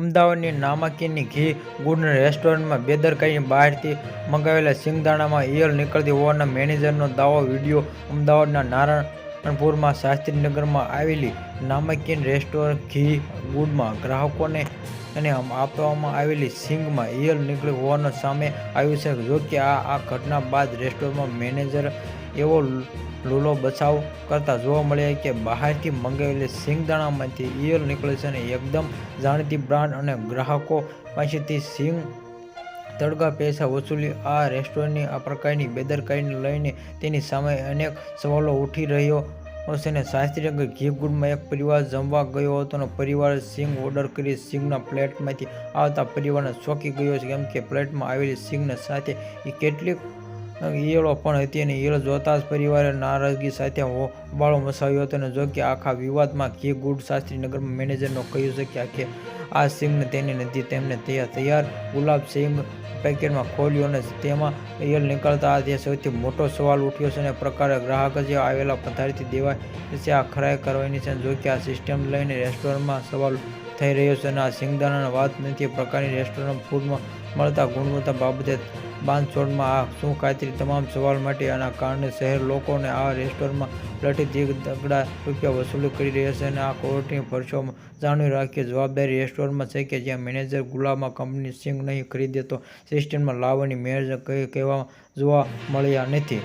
અમદાવાદની નામાંકિતની ઘી ગુડ રેસ્ટોરન્ટમાં બેદરકારીની બહારથી મંગાવેલા સિંગદાણામાં ઈયળ નીકળતી હોવાના મેનેજરનો દાવો વીડિયો અમદાવાદના નારાયણપુરમાં શાસ્ત્રીનગરમાં આવેલી નામાંકિત રેસ્ટોરન્ટ ઘી ગુડમાં ગ્રાહકોને અને આપવામાં આવેલી સિંગમાં ઈયળ નીકળી હોવાનું સામે આવ્યું છે. જોકે આ આ ઘટના બાદ રેસ્ટોરન્ટમાં મેનેજર એવો લૂલો બચાવ કરતા જોવા મળ્યા કે બહારથી મંગાવેલી સિંગદાણામાંથી ઈયળ નીકળે છે અને એકદમ જાણીતી બ્રાન્ડ અને ગ્રાહકો પાસેથી સિંગ તડકા, પૈસા વસૂલી આ રેસ્ટોરન્ટની આ પ્રકારની બેદરકારીને લઈને તેની સામે અનેક સવાલો ઉઠી રહ્યો છે ને શાસ્ત્રીનગર ઘી ગુડમાં એક પરિવાર જમવા ગયો હતો અને પરિવારે સિંગ ઓર્ડર કરી સિંગના પ્લેટમાંથી આવતા પરિવારને ચોંકી ગયો છે. કેમ કે પ્લેટમાં આવેલી સિંગને સાથે એ કેટલીક ઈયળો પણ હતી અને ઈયળ જોતા જ પરિવારે નારાજગી સાથે હોબાળો મચાવ્યો હતો અને જો કે આખા વિવાદમાં ઘી ગુડ શાસ્ત્રીનગરમાં મેનેજરનો કહ્યું છે કે આ સિંગને તેની નથી, તેમને તૈયાર તૈયાર ગુલાબ સિંગ પેકેટમાં ખોલ્યો અને તેમાં ઈયળ નીકળતા તે સૌથી મોટો સવાલ ઉઠ્યો છે અને પ્રકારે ગ્રાહક જે આવેલા પથારીથી દેવાય છે, આ ખરાઈ કરવાની છે જો કે આ સિસ્ટમ લઈને રેસ્ટોરન્ટમાં સવાલ થઈ રહ્યો છે અને આ સિંગદાણાની વાત નથી પ્રકારની રેસ્ટોરન્ટ ફૂડમાં મળતા ગુણવત્તા બાબતે બાંધછોડમાં આ શું ખાતરી તમામ સવાલ માટે આના કારણે શહેર લોકોને આ રેસ્ટોરન્ટમાં પ્લેટથી દગડા રૂપિયા વસૂલી કરી રહ્યા છે અને આ કોર્ટની પરસો જાણવી રાખીએ જવાબદારી રેસ્ટોરન્ટમાં છે કે જ્યાં મેનેજર ગુલાબમાં કંપની સિંગ નહીં ખરીદે તો સિસ્ટમમાં લાવવાની મેનેજર કહે કહેવા જોવા મળ્યા નથી.